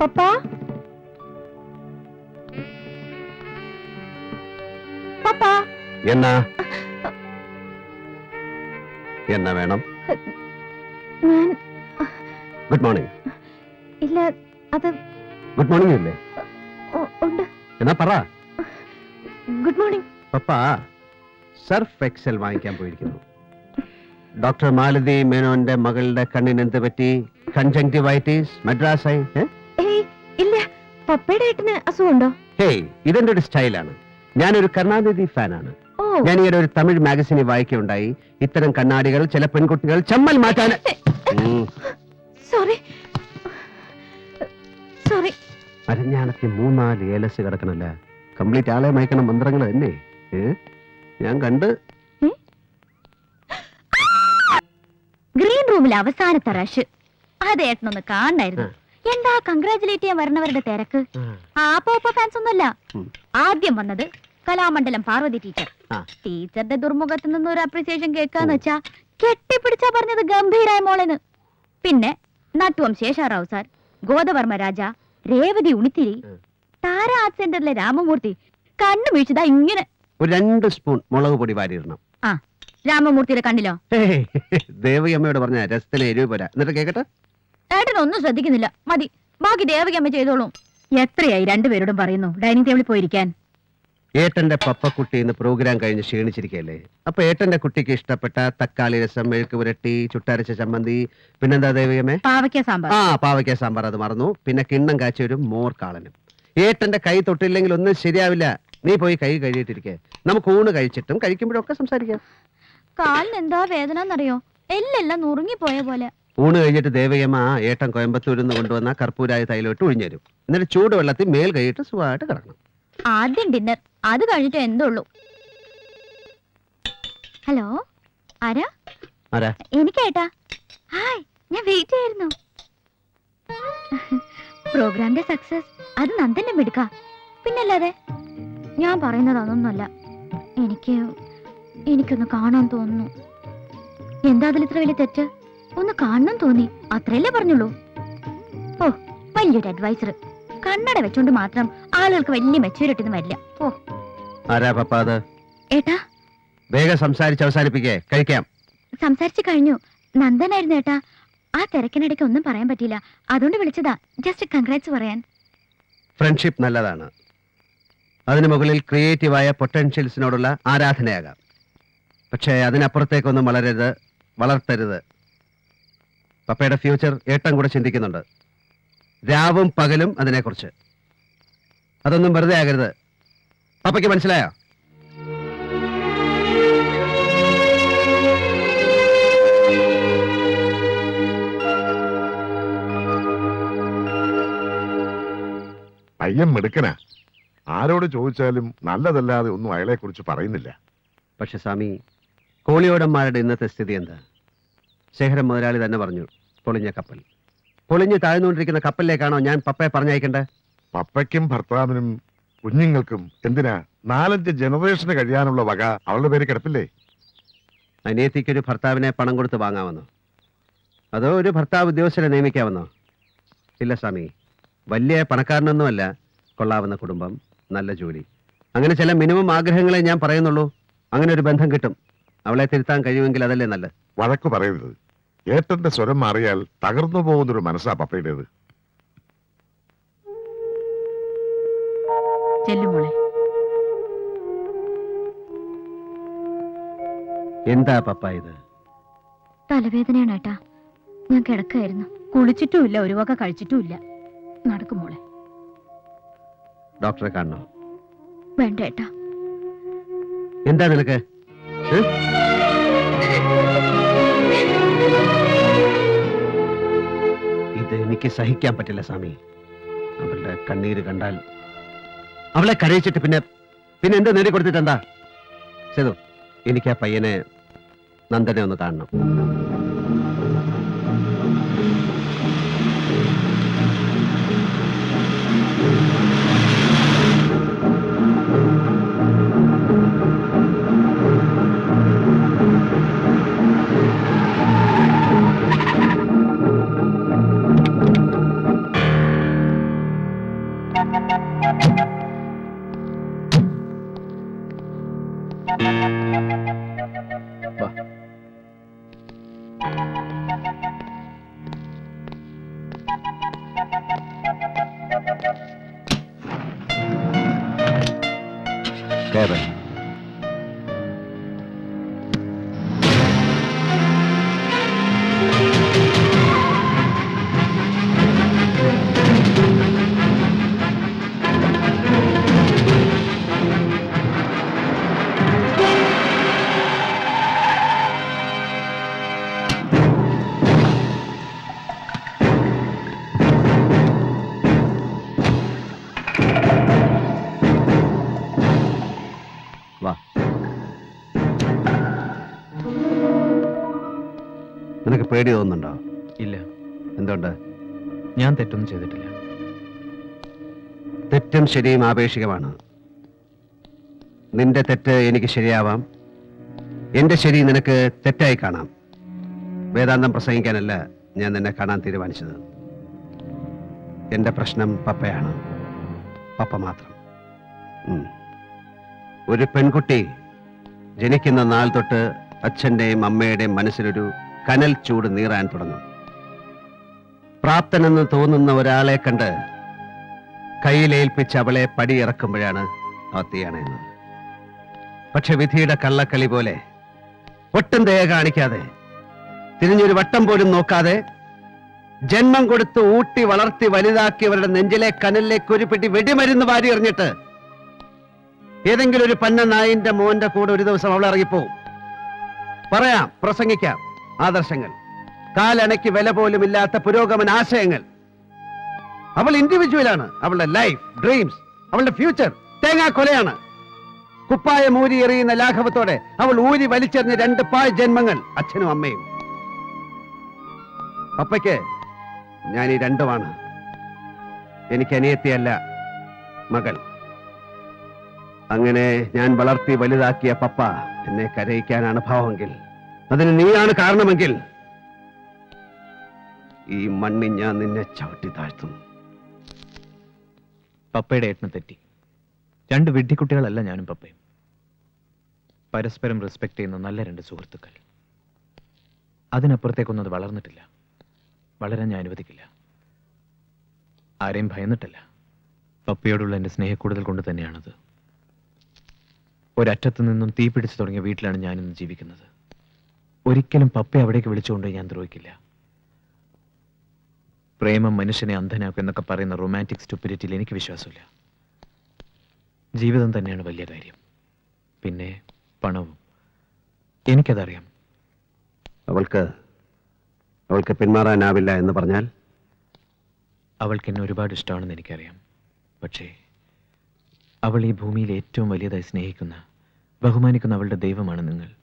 പപ്പ? പപ്പാ? എന്നാ? എന്നാ വേണം. ഞാൻ ഗുഡ് മോർണിംഗ്. ഇല്ല അത് ഗുഡ് മോർണിംഗ് ഇല്ലേ ഉ- ഉണ്ട്. എന്നാ പറ. Good morning. പപ്പാ സർഫ് എക്സൽ വാങ്ങിക്കാൻ പോയിരിക്കുന്നു. ഡോക്ടർ മാലതി മേനോന്റെ മകളുടെ കണ്ണിന് എന്ത് പറ്റി? കൺജങ്ടിവൈറ്റിസ് മദ്രാസായി? ഏ? പപ്പയുടെ ഏട്ടന് അസുഖമുണ്ടോ? ഹേയ് ഇതെന്റെ ഒരു സ്റ്റൈലാണ്. ഞാനൊരു കരുണാനിധി ഫാനാണ്. ഓ. ഞാൻ ഈ ഒരു തമിഴ് മാഗസിനിൽ വായിക്കുകയുണ്ടായി. ഇത്തരം കണ്ണാടികൾ ചില പെൺകുട്ടികൾ ചമ്മൽ മാറ്റാൻ ഉം. സോറി. സോറി. അരഞ്ഞാണത്തിൽ മൂന്നാൽ ഏലസ് കിടക്കണല്ല? കംപ്ലീറ്റ് ആളെ മയക്കണ മന്ത്രങ്ങൾ തന്നെ. ഏ? ഞാൻ കണ്ട് ഗ്രീൻ റൂമിലെ അവസാനത്തെ റഷ്. അത് ഏട്ടനൊന്ന് കാണായിരുന്നു എന്താ കൺഗ്രാചുലേറ്റ് ചെയ്യാൻ വരണവരുടെ തിരക്ക്? ആ പോപ്പ ഫാൻസ് ഒന്നുമല്ല. ആദ്യം വന്നത് കലാമണ്ഡലം പാർവതി ടീച്ചർ. ടീച്ചറുടെ ദുർമുഖത്ത് നിന്ന് ഒരു അപ്രീസിയേഷൻ കേൾക്കാന്ന് വെച്ചാ കെട്ടിപ്പിടിച്ചാ പറഞ്ഞത് ഗംഭീരായ മോളെന്ന്. പിന്നെ നട്ടുവം ശേഷാറാവു സാർ ഗോദവർമ്മ രാജ രേവതി ഉണിത്തിരി താര ആർട്ട് സെന്ററിലെ രാമമൂർത്തി കണ്ണു വീഴ്ചതാ ഇങ്ങനെ. ഒരു രണ്ട് സ്പൂൺ മുളക് പൊടി വാരിയിടണം. ആ രാമമൂർത്തിയുടെ കണ്ണിലോ? ദേവയമ്മയോട് പറഞ്ഞ രസത്തിന് എരിവ് പോരാ. എന്നിട്ട് കേക്കട്ടെ? ഏട്ടനൊന്നും ശ്രദ്ധിക്കുന്നില്ല. മതി ബാക്കി ദേവകമ്മ ചെയ്തോളൂ. എത്രയായി രണ്ടുപേരോടും പറയുന്നു ഡൈനിങ് ടേബിളിൽ പോയിരിക്കാൻ? ഏട്ടന്റെ പപ്പക്കുട്ടി ഇന്ന് പ്രോഗ്രാം കഴിഞ്ഞ് ക്ഷീണിച്ചിരിക്കല്ലേ അപ്പൊ ഏട്ടന്റെ കുട്ടിക്ക് ഇഷ്ടപ്പെട്ട തക്കാളി രസം മെഴുക്ക് പുരട്ടി ചുട്ടരച്ച ചമ്മന്തി പിന്നെന്താ ദേവികമേ പാവയ്ക്ക സാമ്പാർ. ആ പാവയ്ക്ക സാമ്പാർ അത് മറന്നു. പിന്നെ കിണ്ണം കാച്ചിയ ഒരു മോർ കാളനും ഏട്ടന്റെ കൈ തൊട്ടില്ലെങ്കിൽ ഒന്നും ശരിയാവില്ല. നീ പോയി കൈ കഴുകിയിട്ടിരിക്കെ. നമുക്ക് ഊണ് കഴിച്ചിട്ടും കഴിക്കുമ്പോഴൊക്കെ സംസാരിക്കാം. കാലിന് എന്താ വേദന എന്നറിയോ എല്ലെല്ലാം നുറുങ്ങിപ്പോയ പോലെ. ഊണ് കഴിഞ്ഞിട്ട് ദേവയമ്മ ആ ഏട്ടൻ കോയമ്പത്തൂരിൽ നിന്ന് കൊണ്ടുവന്ന കർപ്പൂരായ തൈലോട്ട് ഒഴിഞ്ഞുതരും എന്നിട്ട് ചൂടുവെള്ളത്തിൽ മേൽ കഴിയിട്ട് സുഖമായിട്ട് കിടക്കണം. ആദ്യം ഡിന്നർ. അത് കഴിഞ്ഞിട്ട് എന്തുള്ളൂ. ഹലോ? ആരാ? ആരാ? എനിക്കേട്ടാ ഹായ് ഞാൻ വെയിറ്റ് ചെയ്യായിരുന്നു പ്രോഗ്രാമിന്റെ സക്സസ്. അത് നന്ദന്റെ മിടുക്ക. പിന്നല്ലാതെ ഞാൻ പറയുന്നത് അതൊന്നുമല്ല. എനിക്ക് എനിക്കൊന്ന് കാണാൻ തോന്നുന്നു. എന്താ അതിൽ ഇത്ര വലിയ തെറ്റ്? ഒന്ന് കാണണം തോന്നി. അത്രയല്ലേ പറഞ്ഞുള്ളൂ? ഓ വലിയൊരു അഡ്വൈസർ കണ്ണട വെച്ചോണ്ട് മാത്രം ആളുകൾക്ക് വലിയ മെച്ചൂരിറ്റി ഒന്നും വരില്ല. ഓ. ആരാ പപ്പ അത്? ഏട്ടാ? വേഗം സംസാരിച്ച് അവസാനിപ്പിക്കേ. കഴിക്കാം. സംസാരിച്ചു കഴിഞ്ഞു. നന്ദനായിരുന്നു ഏട്ടാ. ആ തിരക്കിനിടയ്ക്ക് ഒന്നും പറയാൻ പറ്റിയില്ല. അതുകൊണ്ട് വിളിച്ചതാ. ജസ്റ്റ് കൺഗ്രാറ്റ്സ് പറയാൻ. ഫ്രണ്ട്ഷിപ്പ് നല്ലതാണ്. അതിന് മുകളിൽ ക്രിയേറ്റീവായ പൊട്ടൻഷ്യൽസിനോടുള്ള ആരാധനയാകാം. പക്ഷേ അതിനപ്പുറത്തേക്കൊന്നും വളരരുത് വളർത്തരുത്. പപ്പയുടെ ഫ്യൂച്ചർ ഏട്ടം കൂടെ ചിന്തിക്കുന്നുണ്ട്. രാവും പകലും അതിനെക്കുറിച്ച്. അതൊന്നും വെറുതെ ആകരുത്. പപ്പയ്ക്ക് മനസ്സിലായോ? പയ്യൻ മിടുക്കനാ. ആരോട് ചോദിച്ചാലും നല്ലതല്ലാതെ ഒന്നും അയാളെ കുറിച്ച് പറയുന്നില്ല. പക്ഷെ സ്വാമി കോളിയോടന്മാരുടെ ഇന്നത്തെ സ്ഥിതി എന്താ? ശേഖരം മുതലാളി തന്നെ പറഞ്ഞു പൊളിഞ്ഞ കപ്പൽ. പൊളിഞ്ഞ് താഴ്ന്നുകൊണ്ടിരിക്കുന്ന കപ്പലിലേക്കാണോ ഞാൻ പപ്പയെ പറഞ്ഞയക്കേണ്ടത്? പപ്പയ്ക്കും ഭർത്താവിനും കുഞ്ഞുങ്ങൾക്കും എന്തിനാ നാലഞ്ച് ജനറേഷന് കഴിയാനുള്ള വക അവളുടെ പേര് കിടപ്പില്ലേ? അനിയത്തിക്കൊരു ഭർത്താവിനെ പണം കൊടുത്ത് വാങ്ങാമെന്നോ? അതോ ഒരു ഭർത്താവ് ഉദ്യോഗസ്ഥരെ നിയമിക്കാമെന്നോ? ഇല്ല സ്വാമി. വലിയ പണക്കാരനൊന്നുമല്ല. കൊള്ളാവുന്ന കുടുംബം നല്ല ജോലി. അങ്ങനെ ചില മിനിമം ആഗ്രഹങ്ങളെ ഞാൻ പറയുന്നുള്ളൂ. അങ്ങനെ ഒരു ബന്ധം കിട്ടും. അവളെ തിരുത്താൻ കഴിയുമെങ്കിൽ അതല്ലേ നല്ലത്. വഴക്ക് പറയരുത്. ഏട്ടന്റെ സ്വരം മാറിയാൽ തകർന്നു പോകുന്നൊരു മനസ്സാ പപ്പയുടേത്. ചെല്ലുമോളെ എന്താ പപ്പ ഇത്? തലവേദനയാണ് ഏട്ടാ. ഞാൻ കിടക്കായിരുന്നു. കുളിച്ചിട്ടുമില്ല ഒരു വക കഴിച്ചിട്ടുമില്ല നടക്കുമോളെ ഡോക്ടറെ കാണണോ? വേണ്ട ഏട്ടാ. എന്താ നിനക്ക്? ഏ? എനിക്ക് സഹിക്കാൻ പറ്റില്ല സ്വാമി. അവളുടെ കണ്ണീര് കണ്ടാൽ അവളെ കരയിച്ചിട്ട് പിന്നെ പിന്നെ എന്താ നേടിക്കൊടുത്തിട്ട് എന്താ? സേതു എനിക്ക് ആ പയ്യനെ നന്ദനെ ഒന്ന് കാണണം. Heaven. പേടി തോന്നുന്നുണ്ടോ? ഇല്ല. എന്തുകൊണ്ട്? ഞാൻ തെറ്റൊന്നും ചെയ്തിട്ടില്ല. തെറ്റും ശരിയും ആപേക്ഷികമാണ്. നിന്റെ തെറ്റ് എനിക്ക് ശരിയാവാം. എന്റെ ശരി നിനക്ക് തെറ്റായി കാണാം. വേദാന്തം പ്രസംഗിക്കാനല്ല ഞാൻ നിന്നെ കാണാൻ തീരുമാനിച്ചത്. എന്റെ പ്രശ്നം പപ്പയാണ്. പപ്പ മാത്രം. ഒരു പെൺകുട്ടി ജനിക്കുന്ന നാൾ തൊട്ട് അച്ഛന്റെയും അമ്മയുടെയും മനസ്സിലൊരു കനൽ ചൂട് നീറാൻ തുടങ്ങും. പ്രാപ്തനെന്ന് തോന്നുന്ന ഒരാളെ കണ്ട് കയ്യിലേൽപ്പിച്ച് അവളെ പടിയിറക്കുമ്പോഴാണ് അവ തീയണയുന്നത് പക്ഷെ വിധിയുടെ കള്ളക്കളി പോലെ ഒട്ടും ദയ കാണിക്കാതെ തിരിഞ്ഞൊരു വട്ടം പോലും നോക്കാതെ ജന്മം കൊടുത്ത് ഊട്ടി വളർത്തി വലുതാക്കിയവരുടെ നെഞ്ചിലെ കനലിലേക്ക് ഒരു പിടി വെടിമരുന്ന് വാരി എറിഞ്ഞിട്ട് ഏതെങ്കിലും ഒരു പന്ന നായിന്റെ മോന്റെ കൂടെ ഒരു ദിവസം അവൾ ഇറങ്ങിപ്പോവും. പറയാം പ്രസംഗിക്കാം. ആദർശങ്ങൾ. കാലണയ്ക്ക് വില പോലും ഇല്ലാത്ത പുരോഗമന ആശയങ്ങൾ. അവൾ ഇൻഡിവിജ്വലാണ് അവളുടെ ലൈഫ് ഡ്രീംസ് അവളുടെ ഫ്യൂച്ചർ തേങ്ങാ കൊലയാണ്. കുപ്പായം ഊരി എറിയുന്ന ലാഘവത്തോടെ അവൾ ഊരി വലിച്ചെറിഞ്ഞ രണ്ട് പായ് ജന്മങ്ങൾ അച്ഛനും അമ്മയും. പപ്പയ്ക്ക് ഞാൻ ഈ രണ്ടുമാണ്. എനിക്ക് അനിയത്തിയല്ല മകൾ. അങ്ങനെ ഞാൻ വളർത്തി വലുതാക്കിയ പപ്പ എന്നെ കരയിക്കാനാണ് ഭാവമെങ്കിൽ അതിന് നീയാണ് കാരണമെങ്കിൽ ഈ മണ്ണിൽ ഞാൻ നിന്നെ ചവിട്ടി താഴ്ത്തും. പപ്പയുടെ ഏട്ടന് തെറ്റി. രണ്ട് വിഡ്ഢിക്കുട്ടികളല്ല ഞാനും പപ്പയും. പരസ്പരം റെസ്പെക്ട് ചെയ്യുന്ന നല്ല രണ്ട് സുഹൃത്തുക്കൾ. അതിനപ്പുറത്തേക്കൊന്നും അത് വളർന്നിട്ടില്ല. വളരാൻ ഞാൻ അനുവദിക്കില്ല. ആരെയും ഭയന്നിട്ടല്ല. പപ്പയോടുള്ള എന്റെ സ്നേഹക്കൂടുതൽ കൊണ്ട് തന്നെയാണത്. ഒരറ്റത്തു നിന്നും തീ പിടിച്ചു തുടങ്ങിയ വീട്ടിലാണ് ഞാനിന്ന് ജീവിക്കുന്നത്. ഒരിക്കലും പപ്പയെ അവിടേക്ക് വിളിച്ചുകൊണ്ട് ഞാൻ ദ്രോഹിക്കില്ല. പ്രേമം മനുഷ്യനെ അന്ധനാക്കും എന്നൊക്കെ പറയുന്ന റൊമാന്റിക് സ്റ്റുപ്പിരിറ്റിയിൽ എനിക്ക് വിശ്വാസമില്ല. ജീവിതം തന്നെയാണ് വലിയ കാര്യം പിന്നെ പണവും. എനിക്കതറിയാം. അവൾക്ക് അവൾക്ക് പിന്മാറാനാവില്ല എന്ന് പറഞ്ഞാൽ? അവൾക്ക് എന്നെ ഒരുപാട് ഇഷ്ടമാണെന്ന് എനിക്കറിയാം. പക്ഷേ അവൾ ഈ ഭൂമിയിൽ ഏറ്റവും വലിയതായി സ്നേഹിക്കുന്ന ബഹുമാനിക്കുന്ന അവളുടെ ദൈവമാണ് നിങ്ങൾ.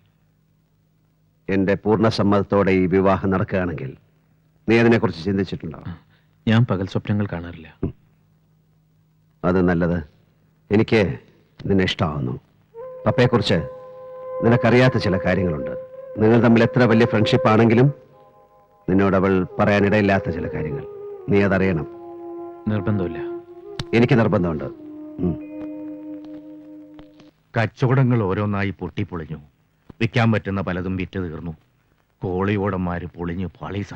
എന്റെ പൂർണ സമ്മതത്തോടെ ഈ വിവാഹം നടക്കുകയാണെങ്കിൽ നീ അതിനെക്കുറിച്ച് ചിന്തിച്ചിട്ടുണ്ടോ? ഞാൻ പകൽ സ്വപ്നങ്ങൾ കാണാറില്ല. അത് നല്ലത്. എനിക്ക് നിന്നെ ഇഷ്ടമാവുന്നു. പപ്പയെക്കുറിച്ച് നിനക്കറിയാത്ത ചില കാര്യങ്ങളുണ്ട്. നിങ്ങൾ തമ്മിൽ എത്ര വലിയ ഫ്രണ്ട്ഷിപ്പ് ആണെങ്കിലും നിന്നോട് അവൾ പറയാനിടയില്ലാത്ത ചില കാര്യങ്ങൾ. നീ അതറിയണം. നിർബന്ധമില്ല. എനിക്ക് നിർബന്ധമുണ്ട്. കച്ചവടങ്ങൾ ഓരോന്നായി പൊട്ടിപ്പൊളിഞ്ഞു. വിൽക്കാൻ പറ്റുന്ന പലതും വിറ്റ് തീർന്നു. കോളിയോടന്മാര് പൊളിഞ്ഞു പളീസ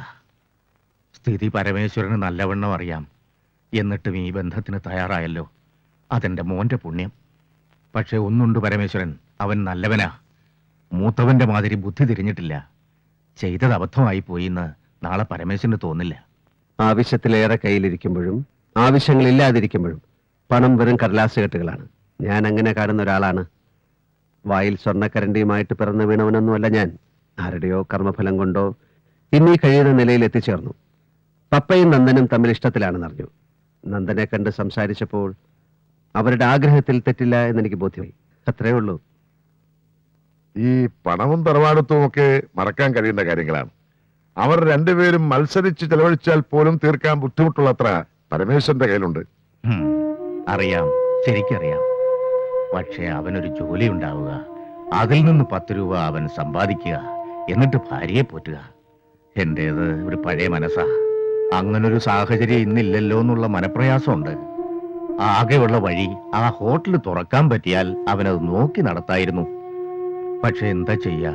സ്ഥിതി പരമേശ്വരന് നല്ലവണ്ണം അറിയാം. എന്നിട്ടും ഈ ബന്ധത്തിന് തയ്യാറായല്ലോ. അതെന്റെ മോന്റെ പുണ്യം. പക്ഷേ ഒന്നുണ്ട് പരമേശ്വരൻ അവൻ നല്ലവനാ. മൂത്തവന്റെ മാതിരി ബുദ്ധി തിരിഞ്ഞിട്ടില്ല. ചെയ്തത് അബദ്ധമായി പോയി എന്ന് നാളെ പരമേശ്വരന് തോന്നില്ല. ആവശ്യത്തിലേറെ കയ്യിലിരിക്കുമ്പോഴും ആവശ്യങ്ങളില്ലാതിരിക്കുമ്പോഴും പണം വെറും കടലാസ് കെട്ടുകളാണ്. ഞാൻ അങ്ങനെ കാണുന്ന ഒരാളാണ് വായിൽ സ്വർണക്കരണ്ടിയുമായിട്ട് പിറന്നു വീണവനൊന്നുമല്ല ഞാൻ. ആരുടെയോ കർമ്മഫലം കൊണ്ടോ ഇന്നീ കഴിയുന്ന നിലയിൽ എത്തിച്ചേർന്നു. പപ്പയും നന്ദനും തമ്മിൽ ഇഷ്ടത്തിലാണെന്നറിഞ്ഞു. നന്ദനെ കണ്ട് സംസാരിച്ചപ്പോൾ അവരുടെ ആഗ്രഹത്തിൽ തെറ്റില്ല എന്നെനിക്ക് ബോധ്യമായി. അത്രേ ഉള്ളൂ. ഈ പണവും തറവാടത്തും ഒക്കെ മറക്കാൻ കഴിയുന്ന കാര്യങ്ങളാണ്. അവർ രണ്ടുപേരും മത്സരിച്ച് ചെലവഴിച്ചാൽ പോലും തീർക്കാൻ ബുദ്ധിമുട്ടുള്ളത്ര പരമേശ്വരന്റെ കയ്യിലുണ്ട്. അറിയാം. ശരിക്കറിയാം. പക്ഷേ അവനൊരു ജോലി ഉണ്ടാവുക. അതിൽ നിന്ന് പത്ത് രൂപ അവൻ സമ്പാദിക്കുക. എന്നിട്ട് ഭാര്യയെ പോറ്റുക. എന്റേത് ഒരു പഴയ മനസ്സാ. അങ്ങനൊരു സാഹചര്യം ഇന്നില്ലല്ലോ എന്നുള്ള മനപ്രയാസമുണ്ട്. ആകെയുള്ള വഴി ആ ഹോട്ടൽ തുറക്കാൻ പറ്റിയാൽ അവനത് നോക്കി നടത്തായിരുന്നു. പക്ഷെ എന്താ ചെയ്യാ?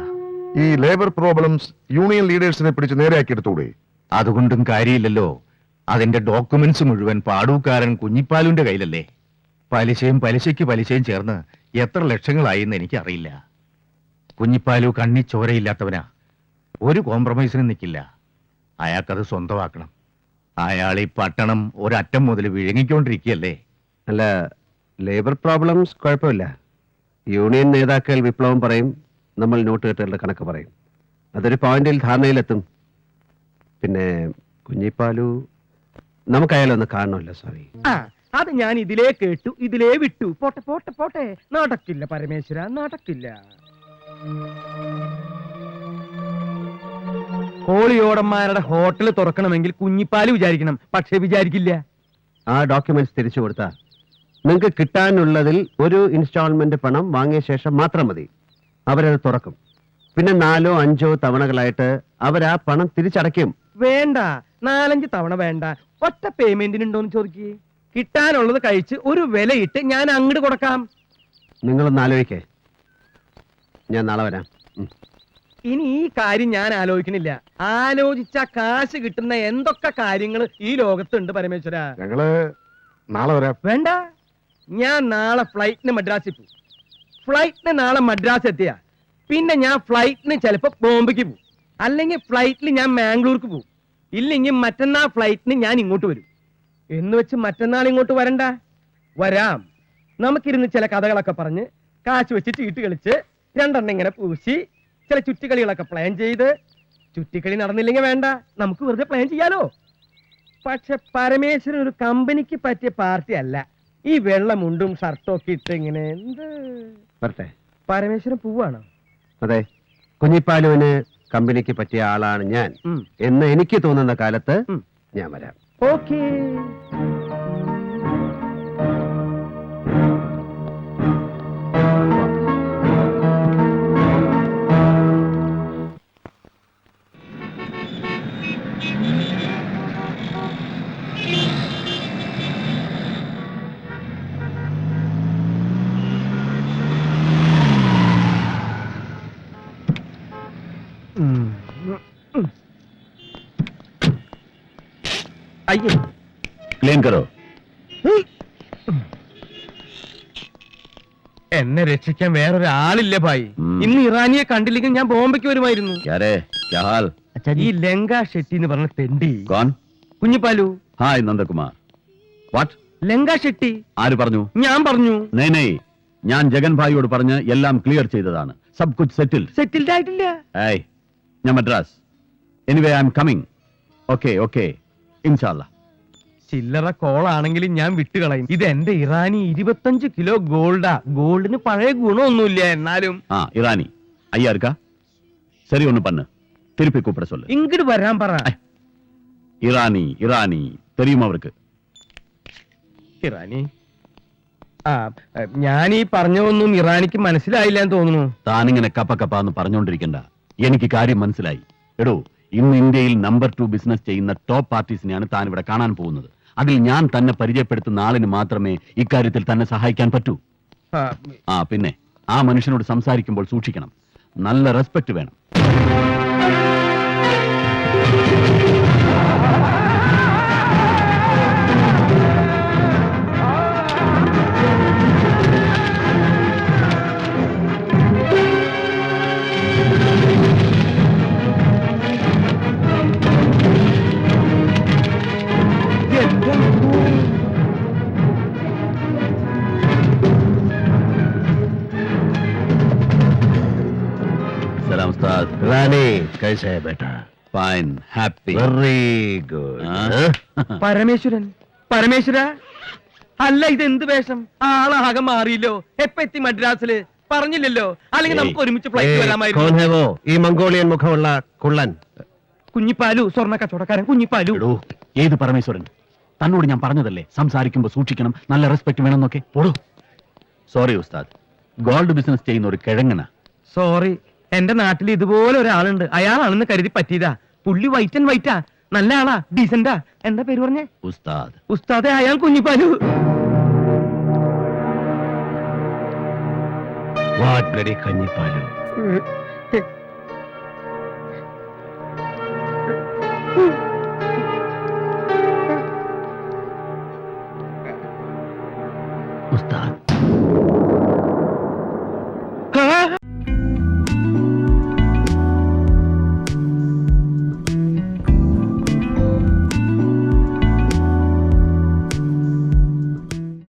ഈ ലേബർ പ്രോബ്ലംസ് യൂണിയൻ ലീഡേഴ്സിനെ പിടിച്ച് നേരെയാക്കിയെടുത്തൂടെ അതുകൊണ്ടും കാര്യമില്ലല്ലോ. അതിന്റെ ഡോക്യുമെന്റ്സ് മുഴുവൻ പാടൂക്കാരൻ കുഞ്ഞിപ്പാലുവിന്റെ കയ്യിലല്ലേ? പലിശയും പലിശയ്ക്ക് പലിശയും ചേർന്ന് എത്ര ലക്ഷങ്ങളായി എന്ന് എനിക്കറിയില്ല. കുഞ്ഞിപ്പാലു കണ്ണി ചോരയില്ലാത്തവനാ. ഒരു കോംപ്രമൈസിനും നിൽക്കില്ല അയാൾക്കത് സ്വന്തമാക്കണം. അയാൾ ഈ പട്ടണം ഒരറ്റം മുതൽ വിഴുങ്ങിക്കൊണ്ടിരിക്കുകയല്ലേ? അല്ല ലേബർ പ്രോബ്ലംസ് കുഴപ്പമില്ല. യൂണിയൻ നേതാക്കൾ വിപ്ലവം പറയും നമ്മൾ നോട്ട് കെട്ടുകളുടെ കണക്ക് പറയും. അതൊരു പോയിന്റിൽ ധാരണയിലെത്തും. പിന്നെ കുഞ്ഞിപ്പാലു നമുക്കയാലൊന്ന് കാണണമല്ലോ സ്വാമി. ആ അത് ഞാൻ ഇതിലേ കേട്ടു ഇതിലേ വിട്ടു. പോട്ടെ പോട്ടെ പോട്ടെ. നടക്കില്ല പരമേശ്വര നടക്കില്ല. കോളിയോടന്മാരുടെ ഹോട്ടൽ തുറക്കണമെങ്കിൽ കുഞ്ഞിപ്പാൽ വിചാരിക്കണം പക്ഷെ വിചാരിക്കില്ല. ആ ഡോക്യുമെന്റ്സ് തിരിച്ചു കൊടുത്താ. നിങ്ങൾക്ക് കിട്ടാനുള്ളതിൽ ഒരു ഇൻസ്റ്റാൾമെന്റ് പണം വാങ്ങിയ ശേഷം മാത്രം മതി. അവരത് തുറക്കും. പിന്നെ നാലോ അഞ്ചോ തവണകളായിട്ട് അവരാ പണം തിരിച്ചടയ്ക്കും. വേണ്ട നാലഞ്ച് തവണ വേണ്ട. ഒറ്റ പേയ്മെന്റിനുണ്ടോന്ന് ചോദിക്കേ. കിട്ടാനുള്ളത് കഴിച്ച് ഒരു വിലയിട്ട് ഞാൻ അങ്ങോട്ട് കൊടുക്കാം. നിങ്ങളൊന്ന് ആലോചിക്കേ. ഞാൻ നാളെ വരാം. ഇനി ഈ കാര്യം ഞാൻ ആലോചിക്കണില്ല ആലോചിച്ച കാശ് കിട്ടുന്ന എന്തൊക്കെ കാര്യങ്ങൾ ഈ ലോകത്തുണ്ട് പരമേശ്വര? ഞങ്ങൾ നാളെ വരാം. വേണ്ട. ഞാൻ നാളെ ഫ്ലൈറ്റിന് മദ്രാസിൽ പോകും ഫ്ലൈറ്റിന് നാളെ മദ്രാസ് എത്തിയ. പിന്നെ ഞാൻ ഫ്ലൈറ്റിന് ചിലപ്പോ ബോംബെക്ക് പോകും അല്ലെങ്കിൽ ഫ്ലൈറ്റിൽ ഞാൻ മാംഗ്ലൂർക്ക് പോകും ഇല്ലെങ്കിൽ മറ്റന്നാൾ ഫ്ലൈറ്റിന് ഞാൻ ഇങ്ങോട്ട് വരും. എന്ന് വെച്ച് മറ്റന്നാൾ ഇങ്ങോട്ട് വരണ്ട. വരാം. നമുക്കിരുന്ന് ചില കഥകളൊക്കെ പറഞ്ഞ് കാശ് വെച്ച് ചീട്ട് കളിച്ച് രണ്ടെണ്ണം ഇങ്ങനെ പൂശി ചില ചുറ്റിക്കളികളൊക്കെ പ്ലാൻ ചെയ്ത്. ചുറ്റിക്കളി നടന്നില്ലെങ്കിൽ വേണ്ട. നമുക്ക് വെറുതെ പ്ലാൻ ചെയ്യാലോ? പക്ഷെ പരമേശ്വരൻ ഒരു കമ്പനിക്ക് പറ്റിയ പാർട്ടി അല്ല. ഈ വെള്ളമുണ്ടും ഷർട്ടും ഒക്കെ ഇട്ട് ഇങ്ങനെ എന്ത്? വരട്ടെ. പരമേശ്വരൻ പൂവാണോ? അതെ. കുഞ്ഞിപ്പാലുവിന് കമ്പനിക്ക് പറ്റിയ ആളാണ് ഞാൻ. ഉം. എന്ന് എനിക്ക് തോന്നുന്ന കാലത്ത് ഉം. ഞാൻ വരാം. ഓക്കേ അയ്യോ. ക്ലീൻ കറോ. എന്നെ രക്ഷിക്കാൻ വേറൊരാളില്ല ഭായി. ഉം. ഇന്ന് ഇറാനിയെ കണ്ടില്ലെങ്കിൽ ഞാൻ ബോംബെക്ക് വരുമായിരുന്നു. ക്യാരേ ക്യാ ഹാൽ ഈ ലങ്ക ഷെട്ടി എന്ന് പറഞ്ഞ തെണ്ടി. കോൺ. കുഞ്ഞിപ്പാലു. ഹായ് നന്ദകുമാർ. വാട്ട് ലങ്ക ഷെട്ടി. ആര് പറഞ്ഞു? ഞാൻ പറഞ്ഞു. നേ നേ ഞാൻ ജഗൻ ഭായിയോട് പറഞ്ഞ് എല്ലാം ക്ലിയർ ചെയ്തതാണ്. സബ് കുച്ച് സെറ്റിൽ സെറ്റിൽഡ് ആയിട്ടില്ല. ഏയ് ഞാൻ Madras. Anyway I M coming okay okay ഇൻഷാല്ല ചില്ലറ കോളാണെങ്കിലും ഞാൻ വിട്ടുകളയും. ഇത് എന്റെ ഇറാനി ഇരുപത്തഞ്ച് കിലോ ഗോൾഡാ. ഗോൾഡിന് പഴയ ഗുണമൊന്നുമില്ല എന്നാലും. ആ ഇറാനി. അയ്യാർക്ക ശരി ഒന്ന് പണ്ണ് തിരുപ്പി കൂപ്പിട ചൊല്ല ഇങ്ങോട്ട് വരാൻ പറ. ഇറാനി ഇറാനി. തെരയും അവർക്ക്. ഇറാനി. ആ ഞാൻ ഈ പറഞ്ഞതൊന്നും ഇറാനിക്ക് മനസ്സിലായില്ല എന്ന് തോന്നുന്നു. താനിങ്ങനെ കപ്പ കപ്പ എന്ന് പറഞ്ഞോണ്ടിരിക്കണ്ട. എനിക്ക് കാര്യം മനസ്സിലായി. എടോ ഇന്ന് ഇന്ത്യയിൽ നമ്പർ ടു ബിസിനസ് ചെയ്യുന്ന ടോപ്പ് പാർട്ടീസിനെയാണ് താൻ ഇവിടെ കാണാൻ പോകുന്നത്. അതിൽ ഞാൻ തന്നെ പരിചയപ്പെടുത്തുന്ന ആളിന് മാത്രമേ ഇക്കാര്യത്തിൽ തന്നെ സഹായിക്കാൻ പറ്റൂ. ആ, പിന്നെ ആ മനുഷ്യനോട് സംസാരിക്കുമ്പോൾ സൂക്ഷിക്കണം. നല്ല റെസ്പെക്ട് വേണം. कैसे है बेटा fine happy very good Parameswaran Parameswara അല്ല ഇത് എന്ത് വേഷം ആളാകെ മാറിയില്ലോ എപ്പ എത്തി മദ്രാസില് പറഞ്ഞില്ലല്ലോ അല്ലെങ്കിൽ നമുക്ക് ഒരുമിച്ച് ഫ്ലൈറ്റ് വരാമായിരുന്നു कौन है वो ഈ മംഗോളിയൻ മുഖമുള്ള കുള്ളൻ കുഞ്ഞിപ്പാലു സ്വർണ്ണ കച്ചവടക്കാരൻ കുഞ്ഞിപ്പാലു എടോ ഏത് പരമേശ്വരൻ തന്നോട് ഞാൻ പറഞ്ഞതല്ലേ സംസാരിക്കുമ്പോൾ സൂക്ഷിക്കണം നല്ല റെസ്പെക്ട് വേണമെന്നൊക്കെ പോടോ സോറി ഉസ്താദ് ഗോൾഡ് ബിസിനസ് ചെയ്യുന്ന ഒരു കിഴങ്ങന സോറി എന്റെ നാട്ടിൽ ഇതുപോലെ ഒരാളുണ്ട്. അയാളാണെന്ന് കരുതി പറ്റിയതാ. പുള്ളി വൈറ്റ് ആൻഡ് വൈറ്റാ നല്ല ആളാ ഡീസന്റാ എന്താ പേര് പറഞ്ഞേ? ഉസ്താദ്. ഉസ്താദെ അയാൾ കുഞ്ഞിപ്പാലു. What bloody കഞ്ഞിപ്പാലു